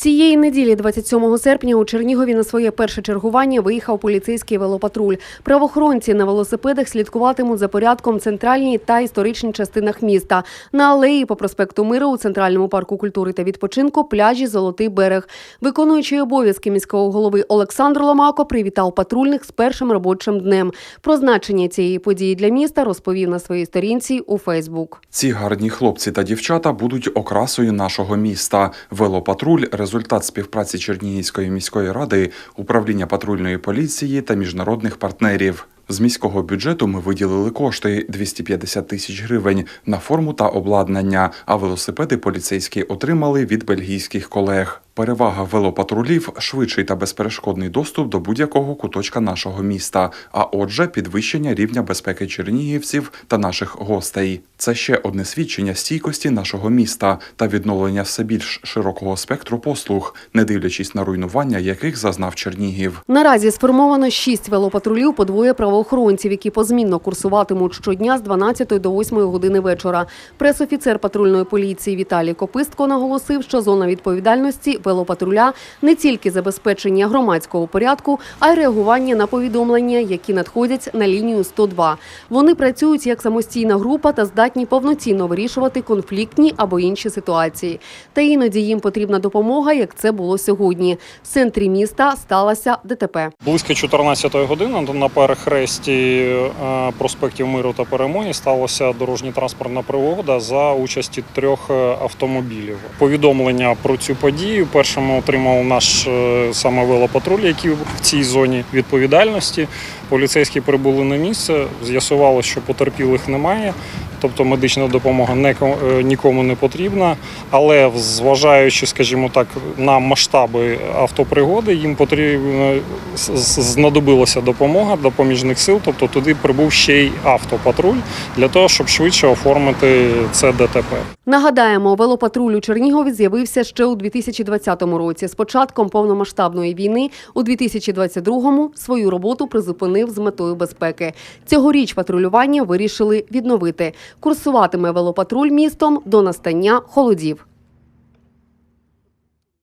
Цієї неділі, 27 серпня, у Чернігові на своє перше чергування виїхав поліцейський велопатруль. Правоохоронці на велосипедах слідкуватимуть за порядком центральній та історичній частинах міста. На алеї по проспекту Миру у центральному парку культури та відпочинку пляжі Золотий берег. Виконуючий обов'язки міського голови Олександр Ломако привітав патрульних з першим робочим днем. Про значення цієї події для міста розповів на своїй сторінці у Фейсбук. Ці гарні хлопці та дівчата будуть окрасою нашого міста. Велопатруль результат співпраці Чернігівської міської ради, управління патрульної поліції та міжнародних партнерів. З міського бюджету ми виділили кошти 250 тисяч гривень на форму та обладнання, а велосипеди поліцейські отримали від бельгійських колег. Перевага велопатрулів швидший та безперешкодний доступ до будь-якого куточка нашого міста, а отже, підвищення рівня безпеки чернігівців та наших гостей. Це ще одне свідчення стійкості нашого міста та відновлення все більш широкого спектру послуг, не дивлячись на руйнування, яких зазнав Чернігів. Наразі сформовано шість велопатрулів по двоє правоохоронців, які позмінно курсуватимуть щодня з 12 до 8 години вечора. Пресофіцер патрульної поліції Віталій Копистко наголосив, що зона відповідальності велопатруля не тільки забезпечення громадського порядку, а й реагування на повідомлення, які надходять на лінію 102. Вони працюють як самостійна група та здатні повноцінно вирішувати конфліктні або інші ситуації. Та іноді їм потрібна допомога, як це було сьогодні. В центрі міста сталося ДТП. Близько 14 години на перехресті е, проспектів Миру та Перемоги сталася дорожньо-транспортна пригода за участі трьох е, автомобілів. Повідомлення про цю подію першим отримав наш е, саме велопатруль, який в цій зоні відповідальності. Поліцейські прибули на місце, з'ясувало, що потерпілих немає. Тобто медична допомога не е, нікому не потрібна, але зважаючи, скажімо так, на масштаби автопригоди, їм потрібно знадобилася допомога допоміжних сил. Тобто туди прибув ще й автопатруль для того, щоб швидше оформити це ДТП. Нагадаємо, велопатруль у Чернігові з'явився ще у 2020 році. З початком повномасштабної війни у 2022-му свою роботу призупинив з метою безпеки. Цьогоріч патрулювання вирішили відновити. Курсуватиме велопатруль містом до настання холодів.